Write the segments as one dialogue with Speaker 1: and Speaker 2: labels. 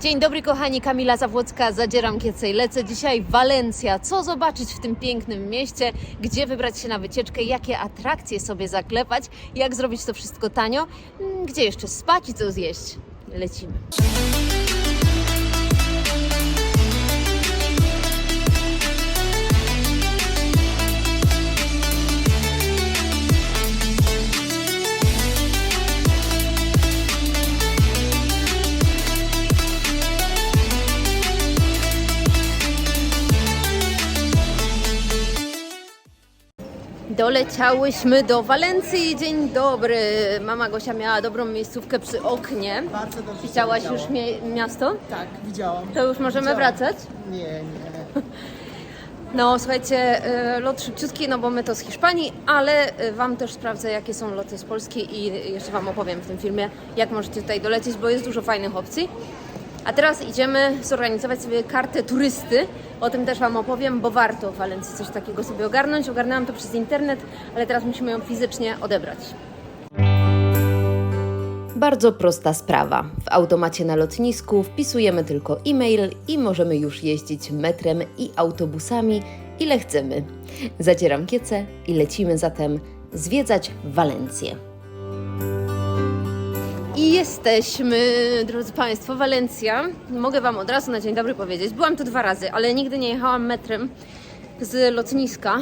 Speaker 1: Dzień dobry kochani, Kamila Zawłocka, zadzieram kiece i lecę. Dzisiaj Walencja. Co zobaczyć w tym pięknym mieście? Gdzie wybrać się na wycieczkę? Jakie atrakcje sobie zaklepać? Jak zrobić to wszystko tanio? Mm, Gdzie jeszcze spać i co zjeść? Lecimy. Doleciałyśmy do Walencji. Dzień dobry. Mama Gosia miała dobrą miejscówkę przy oknie.
Speaker 2: Bardzo dobrze.
Speaker 1: Widziałaś
Speaker 2: się
Speaker 1: już
Speaker 2: widziało.
Speaker 1: mie- miasto?
Speaker 2: Tak, widziałam.
Speaker 1: To już możemy
Speaker 2: Widziałam.
Speaker 1: wracać?
Speaker 2: Nie, nie.
Speaker 1: No słuchajcie, y, lot szybciutki, no bo my to z Hiszpanii, ale y, Wam też sprawdzę, jakie są loty z Polski i jeszcze Wam opowiem w tym filmie, jak możecie tutaj dolecieć, bo jest dużo fajnych opcji. A teraz idziemy zorganizować sobie kartę turysty. O tym też Wam opowiem, bo warto w Walencji coś takiego sobie ogarnąć. Ogarnęłam to przez internet, ale teraz musimy ją fizycznie odebrać. Bardzo prosta sprawa. W automacie na lotnisku wpisujemy tylko e-mail i możemy już jeździć metrem i autobusami ile chcemy. Zadzieram kiece i lecimy zatem zwiedzać Walencję. I jesteśmy, drodzy Państwo, Walencja. Mogę Wam od razu na dzień dobry powiedzieć. Byłam tu dwa razy, ale nigdy nie jechałam metrem z lotniska.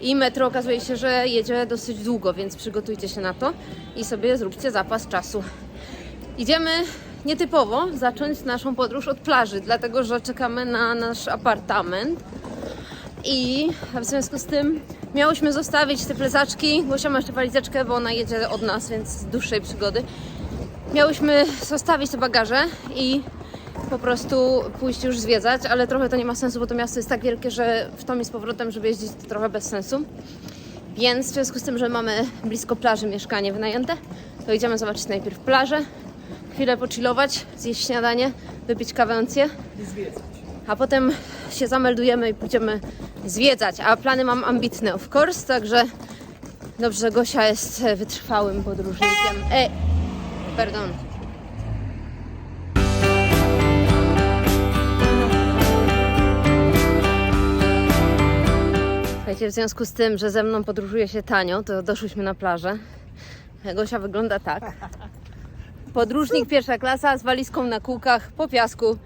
Speaker 1: I metro okazuje się, że jedzie dosyć długo, więc przygotujcie się na to i sobie zróbcie zapas czasu. Idziemy nietypowo zacząć naszą podróż od plaży, dlatego że czekamy na nasz apartament. I w związku z tym miałyśmy zostawić te plecaczki. Gosia ma jeszcze walizeczkę, bo ona jedzie od nas, więc z dłuższej przygody. Miałyśmy zostawić te bagaże i po prostu pójść już zwiedzać, ale trochę to nie ma sensu, bo to miasto jest tak wielkie, że w tom i z powrotem, żeby jeździć, to trochę bez sensu. Więc w związku z tym, że mamy blisko plaży mieszkanie wynajęte, to idziemy zobaczyć najpierw plażę, chwilę pochillować, zjeść śniadanie, wypić kawę
Speaker 2: I zwiedzać.
Speaker 1: a potem się zameldujemy i pójdziemy zwiedzać. A plany mam ambitne, of course, także dobrze, że Gosia jest wytrwałym podróżnikiem. E, pardon. Słuchajcie, w związku z tym, że ze mną podróżuje się tanio, to doszłyśmy na plażę. Gosia wygląda tak. Podróżnik pierwsza klasa z walizką na kółkach po piasku.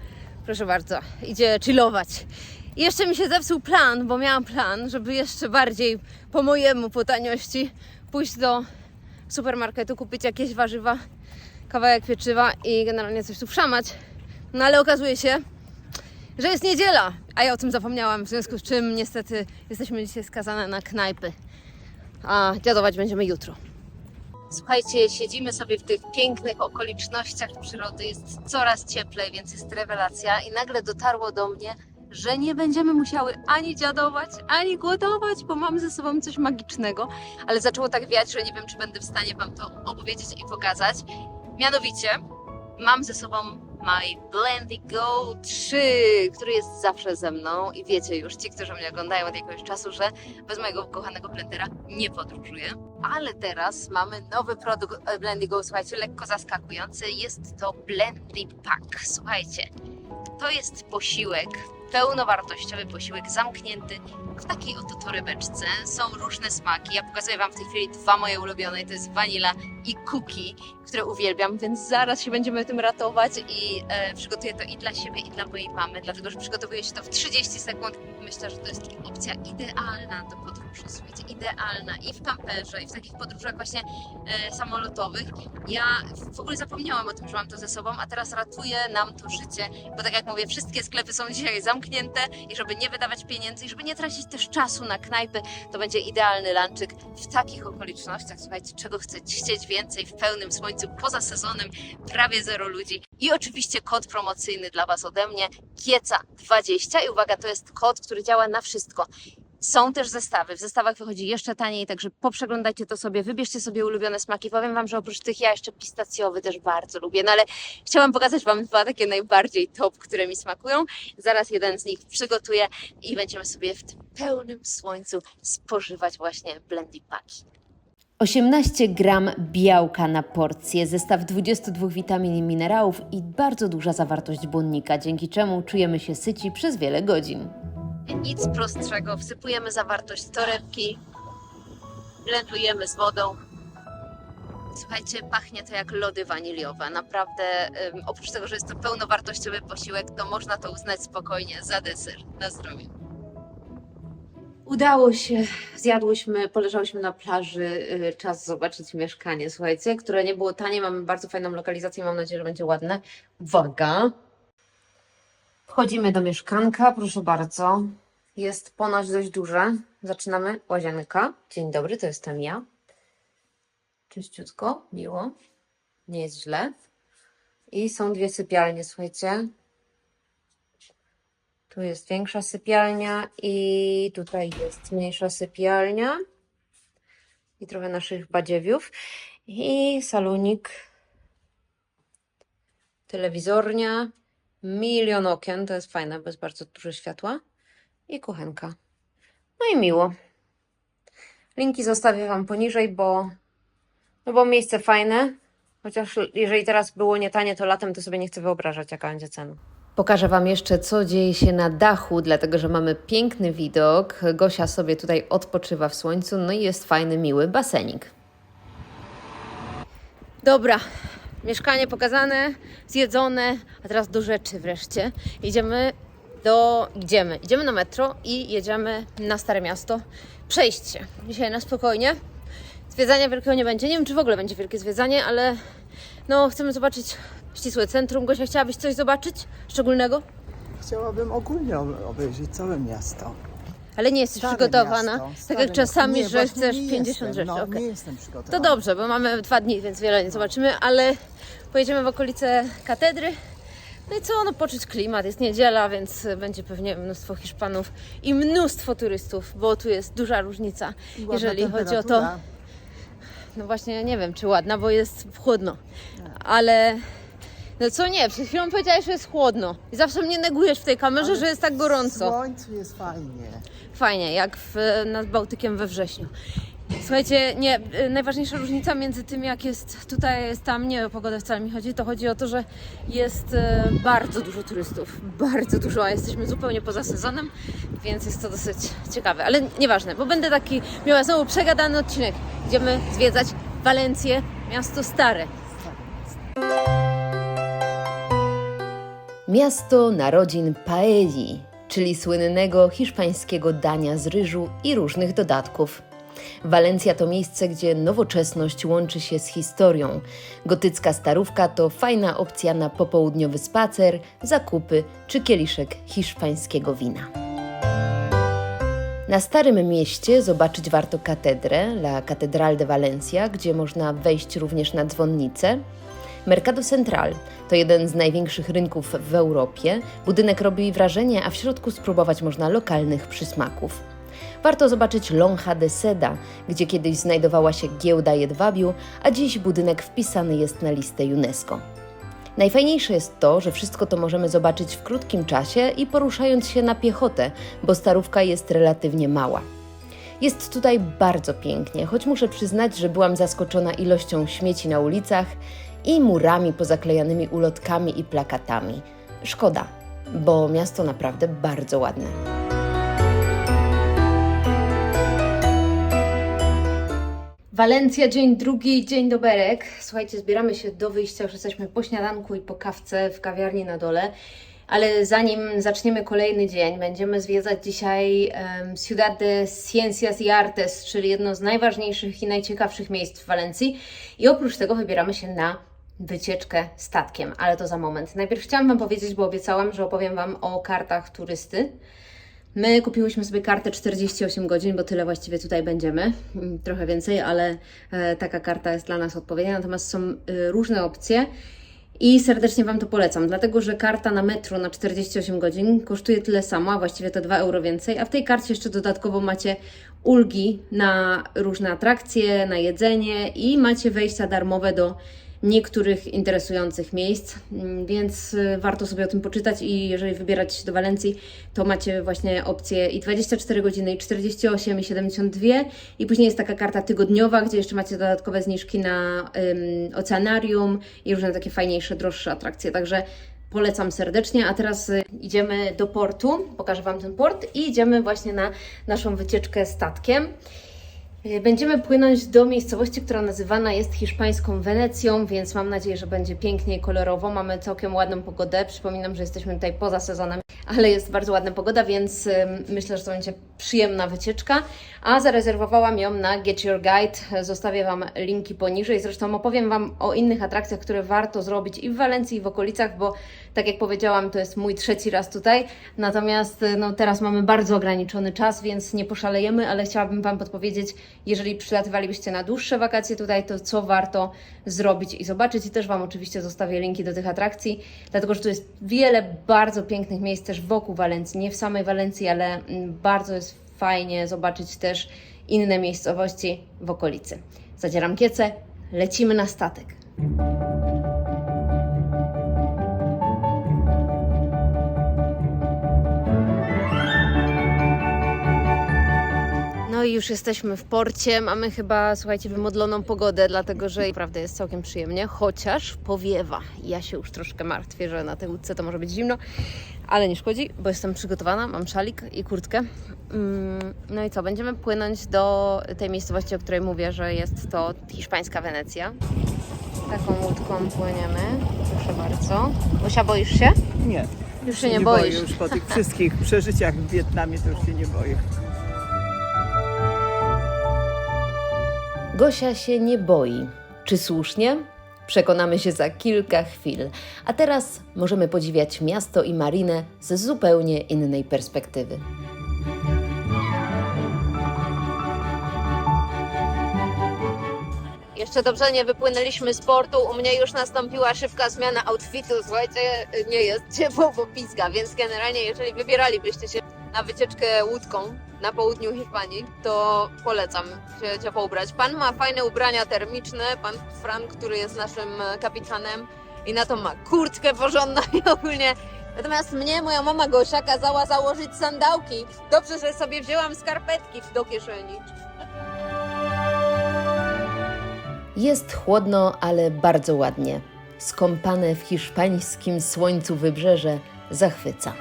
Speaker 1: Proszę bardzo, idzie chillować. I jeszcze mi się zepsuł plan, bo miałam plan, żeby jeszcze bardziej po mojemu, po taniości pójść do supermarketu, kupić jakieś warzywa, kawałek pieczywa i generalnie coś tu wszamać. No ale okazuje się, że jest niedziela, a ja o tym zapomniałam, w związku z czym niestety jesteśmy dzisiaj skazane na knajpy. A dziadować będziemy jutro. Słuchajcie, siedzimy sobie w tych pięknych okolicznościach przyrody, jest coraz cieplej, więc jest rewelacja i nagle dotarło do mnie, że nie będziemy musiały ani dziadować, ani głodować, bo mamy ze sobą coś magicznego, ale zaczęło tak wiać, że nie wiem, czy będę w stanie Wam to opowiedzieć i pokazać. Mianowicie mam ze sobą My Blendy Go 3, który jest zawsze ze mną i wiecie już, ci, którzy mnie oglądają od jakiegoś czasu, że bez mojego kochanego blendera nie podróżuję. Ale teraz mamy nowy produkt e, Blendy Go, słuchajcie, lekko zaskakujący. Jest to Blendy Pack. Słuchajcie, to jest posiłek, pełnowartościowy posiłek zamknięty w takiej oto torebeczce. Są różne smaki. Ja pokazuję Wam w tej chwili dwa moje ulubione. To jest vanilla i cookie, które uwielbiam, więc zaraz się będziemy tym ratować i e, przygotuję to i dla siebie, i dla mojej mamy, dlatego że przygotowuję się to w 30 sekund. Myślę, że to jest opcja idealna do podróży, słuchajcie, idealna i w kamperze, i w takich podróżach właśnie e, samolotowych. Ja w ogóle zapomniałam o tym, że mam to ze sobą, a teraz ratuje nam to życie, bo tak jak mówię, wszystkie sklepy są dzisiaj zamknięte i żeby nie wydawać pieniędzy i żeby nie tracić też czasu na knajpy, to będzie idealny lunchik w takich okolicznościach. Słuchajcie, czego chcecie chcieć więcej w pełnym słońcu, poza sezonem, prawie zero ludzi. I oczywiście kod promocyjny dla Was ode mnie, Kieca20 i uwaga, to jest kod, który działa na wszystko. Są też zestawy. W zestawach wychodzi jeszcze taniej, także poprzeglądajcie to sobie, wybierzcie sobie ulubione smaki. Powiem Wam, że oprócz tych ja jeszcze pistacjowy też bardzo lubię, no ale chciałam pokazać Wam dwa takie najbardziej top, które mi smakują. Zaraz jeden z nich przygotuję i będziemy sobie w tym pełnym słońcu spożywać właśnie blendy paki. 18 gram białka na porcję, zestaw 22 witamin i minerałów i bardzo duża zawartość błonnika, dzięki czemu czujemy się syci przez wiele godzin. Nic prostszego, wsypujemy zawartość torebki, blendujemy z wodą. Słuchajcie, pachnie to jak lody waniliowe. Naprawdę, oprócz tego, że jest to pełnowartościowy posiłek, to można to uznać spokojnie za deser. Na zdrowie. Udało się, zjadłyśmy, poleżałyśmy na plaży. y, Czas zobaczyć mieszkanie, słuchajcie, które nie było tanie. Mamy bardzo fajną lokalizację, mam nadzieję, że będzie ładne. Uwaga! Wchodzimy do mieszkanka, proszę bardzo. Jest ponoć dość duże. Zaczynamy. Łazienka. Dzień dobry, to jestem ja. Czyściutko, miło. Nie jest źle. I są dwie sypialnie, słuchajcie. Tu jest większa sypialnia i tutaj jest mniejsza sypialnia. I trochę naszych badziewiów. I salonik. Telewizornia. Milion okien, to jest fajne, bo jest bardzo dużo światła. I kuchenka. No i miło. Linki zostawię Wam poniżej, bo, no bo miejsce fajne. Chociaż jeżeli teraz było nie tanie, to latem to sobie nie chcę wyobrażać, jaka będzie cena. Pokażę Wam jeszcze, co dzieje się na dachu, dlatego że mamy piękny widok. Gosia sobie tutaj odpoczywa w słońcu, no i jest fajny, miły basenik. Dobra, mieszkanie pokazane, zjedzone, a teraz do rzeczy wreszcie. Idziemy do. Idziemy. Idziemy na metro i jedziemy na Stare Miasto. Przejść się. Dzisiaj na spokojnie. Zwiedzania wielkiego nie będzie. Nie wiem, czy w ogóle będzie wielkie zwiedzanie, ale no, chcemy zobaczyć ścisłe centrum. Gosia, chciałabyś coś zobaczyć szczególnego?
Speaker 2: Chciałabym ogólnie ob- obejrzeć całe miasto.
Speaker 1: Ale nie jesteś
Speaker 2: Stare
Speaker 1: przygotowana.
Speaker 2: miasto,
Speaker 1: tak
Speaker 2: stare
Speaker 1: jak czasami.
Speaker 2: Nie,
Speaker 1: że
Speaker 2: właśnie
Speaker 1: chcesz
Speaker 2: nie
Speaker 1: 50
Speaker 2: jestem,
Speaker 1: rzeczy.
Speaker 2: No,
Speaker 1: okej.
Speaker 2: nie jestem
Speaker 1: To
Speaker 2: przygotowana.
Speaker 1: dobrze, bo mamy dwa dni, więc wiele nie zobaczymy, ale pojedziemy w okolice katedry. No i co, no poczuć klimat. Jest niedziela, więc będzie pewnie mnóstwo Hiszpanów i mnóstwo turystów, bo tu jest duża różnica,
Speaker 2: I ładna
Speaker 1: jeżeli chodzi o to.
Speaker 2: temperatura.
Speaker 1: No właśnie, nie wiem, czy ładna, bo jest chłodno. Ale. No co nie, przed chwilą powiedziałeś, że jest chłodno. I zawsze mnie negujesz w tej kamerze,
Speaker 2: Ale
Speaker 1: że jest tak
Speaker 2: W
Speaker 1: gorąco.
Speaker 2: słońcu jest fajnie.
Speaker 1: Fajnie, jak w, nad Bałtykiem we wrześniu. Słuchajcie, nie, y, najważniejsza różnica między tym, jak jest tutaj, jest tam, nie o pogodę wcale mi chodzi, to chodzi o to, że jest e, bardzo dużo turystów, bardzo dużo, a jesteśmy zupełnie poza sezonem, więc jest to dosyć ciekawe, ale nieważne, bo będę taki, miała znowu przegadany odcinek. Idziemy zwiedzać Walencję, miasto stare. Miasto narodzin paelli, czyli słynnego hiszpańskiego dania z ryżu i różnych dodatków. Walencja to miejsce, gdzie nowoczesność łączy się z historią. Gotycka starówka to fajna opcja na popołudniowy spacer, zakupy czy kieliszek hiszpańskiego wina. Na Starym Mieście zobaczyć warto katedrę, La Catedral de Valencia, gdzie można wejść również na dzwonnicę. Mercado Central to jeden z największych rynków w Europie. Budynek robi wrażenie, a w środku spróbować można lokalnych przysmaków. Warto zobaczyć Lonja de Seda, gdzie kiedyś znajdowała się giełda jedwabiu, a dziś budynek wpisany jest na listę UNESCO. Najfajniejsze jest to, że wszystko to możemy zobaczyć w krótkim czasie i poruszając się na piechotę, bo starówka jest relatywnie mała. Jest tutaj bardzo pięknie, choć muszę przyznać, że byłam zaskoczona ilością śmieci na ulicach i murami pozaklejanymi ulotkami i plakatami. Szkoda, bo miasto naprawdę bardzo ładne. Walencja, dzień drugi, dzień doberek. Słuchajcie, zbieramy się do wyjścia, już jesteśmy po śniadanku i po kawce w kawiarni na dole. Ale zanim zaczniemy kolejny dzień, będziemy zwiedzać dzisiaj em, Ciudad de Ciencias y Artes, czyli jedno z najważniejszych i najciekawszych miejsc w Walencji. I oprócz tego wybieramy się na wycieczkę statkiem, ale to za moment. Najpierw chciałam Wam powiedzieć, bo obiecałam, że opowiem Wam o kartach turysty. My kupiłyśmy sobie kartę 48 godzin, bo tyle właściwie tutaj będziemy. Mm, Trochę więcej, ale e, taka karta jest dla nas odpowiednia. Natomiast są e, różne opcje i serdecznie Wam to polecam, dlatego że karta na metro na 48 godzin kosztuje tyle samo, a właściwie to 2 euro więcej, a w tej karcie jeszcze dodatkowo macie ulgi na różne atrakcje, na jedzenie i macie wejścia darmowe do niektórych interesujących miejsc, Mm, więc y, warto sobie o tym poczytać i jeżeli wybierać się do Walencji, to macie właśnie opcje i 24 godziny, i 48, i 72 i później jest taka karta tygodniowa, gdzie jeszcze macie dodatkowe zniżki na oceanarium i różne takie fajniejsze, droższe atrakcje, także Polecam serdecznie, a teraz y, idziemy do portu. Pokażę Wam ten port i idziemy właśnie na naszą wycieczkę statkiem. Y, Będziemy płynąć do miejscowości, która nazywana jest hiszpańską Wenecją, więc mam nadzieję, że będzie pięknie i kolorowo. Mamy całkiem ładną pogodę. Przypominam, że jesteśmy tutaj poza sezonem, ale jest bardzo ładna pogoda, więc myślę, że to będzie przyjemna wycieczka. A zarezerwowałam ją na Get Your Guide. Zostawię Wam linki poniżej. Zresztą opowiem Wam o innych atrakcjach, które warto zrobić i w Walencji, i w okolicach, bo tak jak powiedziałam, to jest mój trzeci raz tutaj. Natomiast y, no, teraz mamy bardzo ograniczony czas, więc nie poszalejemy, ale chciałabym Wam podpowiedzieć, jeżeli przylatywalibyście na dłuższe wakacje tutaj, to co warto zrobić i zobaczyć. I też Wam oczywiście zostawię linki do tych atrakcji, dlatego że tu jest wiele bardzo pięknych miejsc też wokół Walencji, nie w samej Walencji, ale mm, bardzo jest fajnie zobaczyć też inne miejscowości w okolicy. Zadzieram kiece, lecimy na statek. I już jesteśmy w porcie. Mamy chyba, słuchajcie, wymodloną pogodę, dlatego że naprawdę jest całkiem przyjemnie, chociaż powiewa. Ja się już troszkę martwię, że na tej łódce to może być zimno, ale nie szkodzi, bo jestem przygotowana. Mam szalik i kurtkę. Mm, No i co, będziemy płynąć do tej miejscowości, o której mówię, że jest to hiszpańska Wenecja. Taką łódką płyniemy. Proszę bardzo. Usia, boisz się?
Speaker 2: Nie.
Speaker 1: Już się nie boisz.
Speaker 2: boję. Już po tych wszystkich przeżyciach w Wietnamie to już się nie boję.
Speaker 1: Gosia się nie boi. Czy słusznie? Przekonamy się za kilka chwil. A teraz możemy podziwiać miasto i marinę z zupełnie innej perspektywy. Jeszcze dobrze nie wypłynęliśmy z portu. U mnie już nastąpiła szybka zmiana outfitu. Słuchajcie, nie jest ciepło, bo pizga, więc generalnie jeżeli wybieralibyście się na wycieczkę łódką na południu Hiszpanii, to polecam się ciepło ubrać. Pan ma fajne ubrania termiczne, pan Frank, który jest naszym kapitanem i na to ma kurtkę porządną i ogólnie. Natomiast mnie moja mama Gosia kazała założyć sandałki. Dobrze, że sobie wzięłam skarpetki do kieszeni. Jest chłodno, ale bardzo ładnie. Skąpane w hiszpańskim słońcu wybrzeże zachwyca.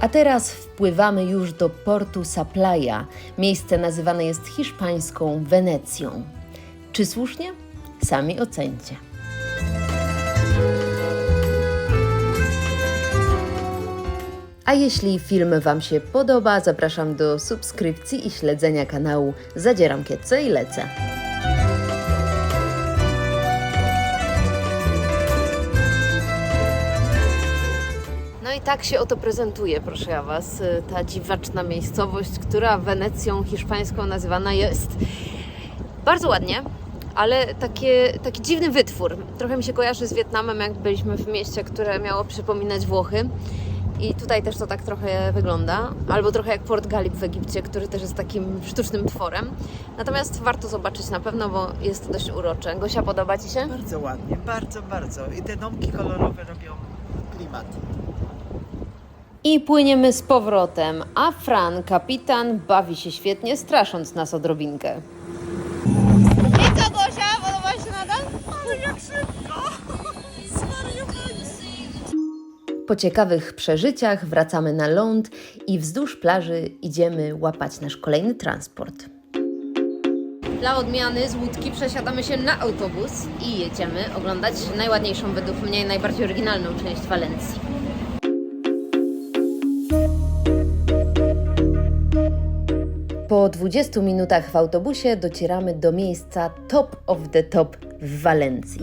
Speaker 1: A teraz wpływamy już do portu Saplaya. Miejsce nazywane jest hiszpańską Wenecją. Czy słusznie? Sami ocencie. A jeśli film Wam się podoba, zapraszam do subskrypcji i śledzenia kanału Zadzieram Kiece i Lecę. Tak się oto prezentuje, proszę Was, y, ta dziwaczna miejscowość, która Wenecją hiszpańską nazywana jest. Bardzo ładnie, ale takie, taki dziwny wytwór. Trochę mi się kojarzy z Wietnamem, jak byliśmy w mieście, które miało przypominać Włochy. I tutaj też to tak trochę wygląda. Albo trochę jak Port Galip w Egipcie, który też jest takim sztucznym tworem. Natomiast warto zobaczyć na pewno, bo jest to dość urocze. Gosia, podoba Ci się?
Speaker 2: Bardzo ładnie, bardzo, bardzo. I te domki kolorowe robią klimat.
Speaker 1: I płyniemy z powrotem, a Fran, kapitan, bawi się świetnie, strasząc nas odrobinkę.
Speaker 3: I co Gosia? Podoba się nadal?
Speaker 2: Ale jak szybko!
Speaker 1: Po ciekawych przeżyciach wracamy na ląd i wzdłuż plaży idziemy łapać nasz kolejny transport. Dla odmiany z łódki przesiadamy się na autobus i jedziemy oglądać najładniejszą według mnie i najbardziej oryginalną część Walencji. Po 20 minutach w autobusie docieramy do miejsca top of the top w Walencji.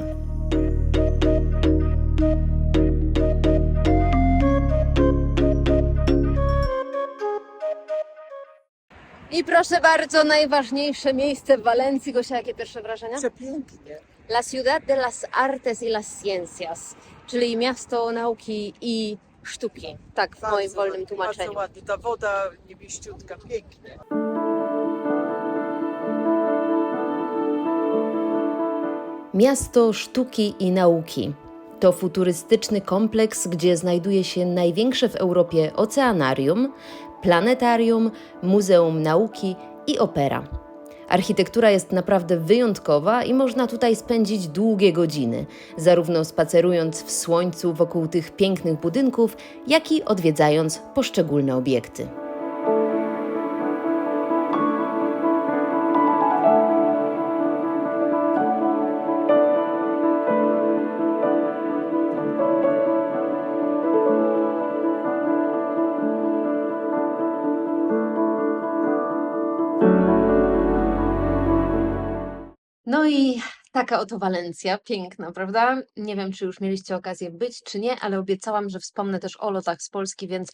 Speaker 1: I proszę bardzo, najważniejsze miejsce w Walencji. Gosia, jakie pierwsze wrażenia?
Speaker 2: Przepięknie.
Speaker 1: La Ciudad de las Artes y las Ciencias, czyli miasto nauki i sztuki. Tak, w moim wolnym
Speaker 2: ładnie,
Speaker 1: tłumaczeniu.
Speaker 2: Bardzo ładnie. Ta woda niebieściutka, pięknie.
Speaker 1: Miasto Sztuki i Nauki. To futurystyczny kompleks, gdzie znajduje się największe w Europie oceanarium, planetarium, muzeum nauki i opera. Architektura jest naprawdę wyjątkowa i można tutaj spędzić długie godziny, zarówno spacerując w słońcu wokół tych pięknych budynków, jak i odwiedzając poszczególne obiekty. No i taka oto Walencja, piękna, prawda? Nie wiem, czy już mieliście okazję być, czy nie, ale obiecałam, że wspomnę też o lotach z Polski, więc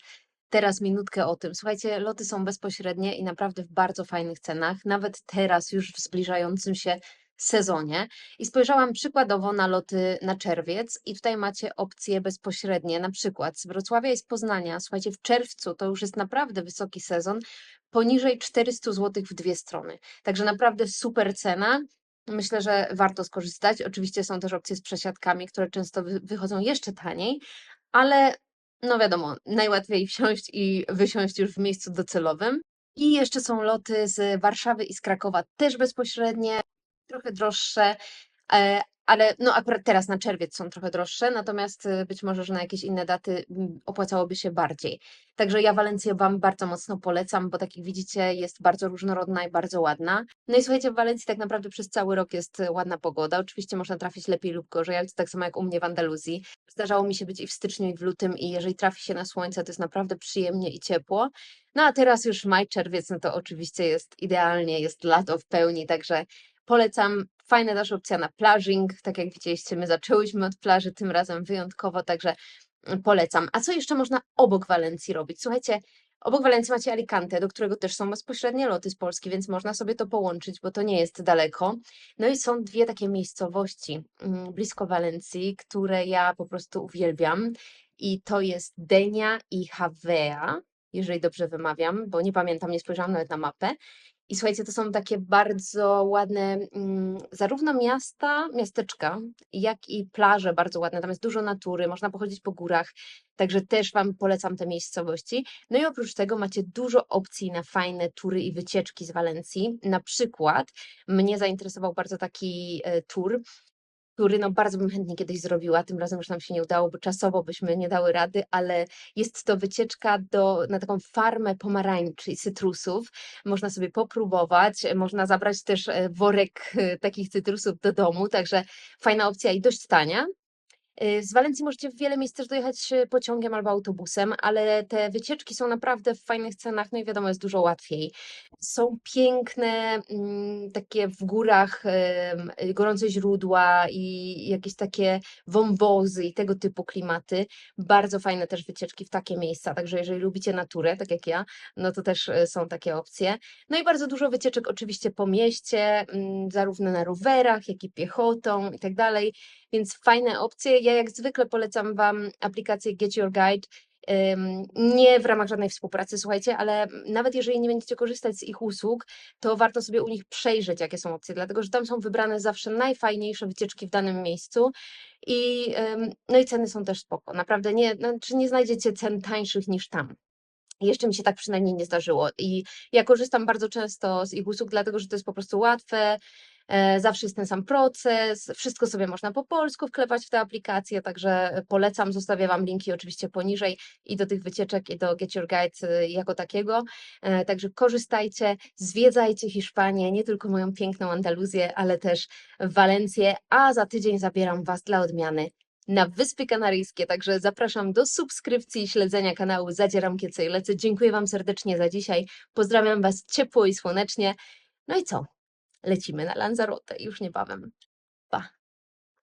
Speaker 1: teraz minutkę o tym. Słuchajcie, loty są bezpośrednie i naprawdę w bardzo fajnych cenach, nawet teraz już w zbliżającym się sezonie. I spojrzałam przykładowo na loty na czerwiec i tutaj macie opcje bezpośrednie, na przykład z Wrocławia i z Poznania. Słuchajcie, w czerwcu to już jest naprawdę wysoki sezon, poniżej 400 zł w dwie strony. Także naprawdę super cena. Myślę, że warto skorzystać. Oczywiście są też opcje z przesiadkami, które często wy- wychodzą jeszcze taniej, ale no wiadomo, najłatwiej wsiąść i wysiąść już w miejscu docelowym. I jeszcze są loty z Warszawy i z Krakowa, też bezpośrednie, trochę droższe, e, ale no akurat teraz na czerwiec są trochę droższe, natomiast e, być może, że na jakieś inne daty mm, opłacałoby się bardziej. Także ja Walencję Wam bardzo mocno polecam, bo tak jak widzicie jest bardzo różnorodna i bardzo ładna. No i słuchajcie, w Walencji tak naprawdę przez cały rok jest e, ładna pogoda. Oczywiście można trafić lepiej lub gorzej, ale to tak samo jak u mnie w Andaluzji. Zdarzało mi się być i w styczniu, i w lutym i jeżeli trafi się na słońce, to jest naprawdę przyjemnie i ciepło. No a teraz już maj, czerwiec, no to oczywiście jest idealnie, jest lato w pełni, także polecam. Fajna też opcja na plażing. Tak jak widzieliście, my zaczęłyśmy od plaży, tym razem wyjątkowo, także mm, polecam. A co jeszcze można obok Walencji robić? Słuchajcie, obok Walencji macie Alicante, do którego też są bezpośrednie loty z Polski, więc można sobie to połączyć, bo to nie jest daleko. No i są dwie takie miejscowości mm, blisko Walencji, które ja po prostu uwielbiam. I to jest Denia i Havea, jeżeli dobrze wymawiam, bo nie pamiętam, nie spojrzałam nawet na mapę. I słuchajcie, to są takie bardzo ładne, mm, zarówno miasta, miasteczka, jak i plaże bardzo ładne. Tam jest dużo natury, można pochodzić po górach, także też Wam polecam te miejscowości. No i oprócz tego macie dużo opcji na fajne tury i wycieczki z Walencji. Na przykład mnie zainteresował bardzo taki e, tour, który no bardzo bym chętnie kiedyś zrobiła. Tym razem już nam się nie udało, bo czasowo byśmy nie dały rady, ale jest to wycieczka do, na taką farmę pomarańczy i cytrusów. Można sobie popróbować, można zabrać też e, worek e, takich cytrusów do domu, także fajna opcja i dość tania. Y, Z Walencji możecie w wiele miejsc też dojechać e, pociągiem albo autobusem, ale te wycieczki są naprawdę w fajnych cenach, no i wiadomo, jest dużo łatwiej. Są piękne, mm, takie w górach y, gorące źródła i jakieś takie wąwozy i tego typu klimaty. Bardzo fajne też wycieczki w takie miejsca, także jeżeli lubicie naturę, tak jak ja, no to też są takie opcje. No i bardzo dużo wycieczek oczywiście po mieście, mm, zarówno na rowerach, jak i piechotą i tak dalej. Więc fajne opcje. Ja jak zwykle polecam Wam aplikację Get Your Guide. Nie w ramach żadnej współpracy, słuchajcie, ale nawet jeżeli nie będziecie korzystać z ich usług, to warto sobie u nich przejrzeć, jakie są opcje, dlatego że tam są wybrane zawsze najfajniejsze wycieczki w danym miejscu i, no i ceny są też spoko. Naprawdę nie, znaczy nie znajdziecie cen tańszych niż tam. Jeszcze mi się tak przynajmniej nie zdarzyło. I ja korzystam bardzo często z ich usług, dlatego że to jest po prostu łatwe. e, Zawsze jest ten sam proces, wszystko sobie można po polsku wklepać w tę aplikację, także polecam, zostawię Wam linki oczywiście poniżej i do tych wycieczek, i do Get Your Guide e, jako takiego. E, Także korzystajcie, zwiedzajcie Hiszpanię, nie tylko moją piękną Andaluzję, ale też Walencję, a za tydzień zabieram Was dla odmiany na Wyspy Kanaryjskie. Także zapraszam do subskrypcji i śledzenia kanału Zadzieram Kiece i Lecę. Dziękuję Wam serdecznie za dzisiaj. Pozdrawiam Was ciepło i słonecznie. No i co? Lecimy na Lanzarote już niebawem. Pa!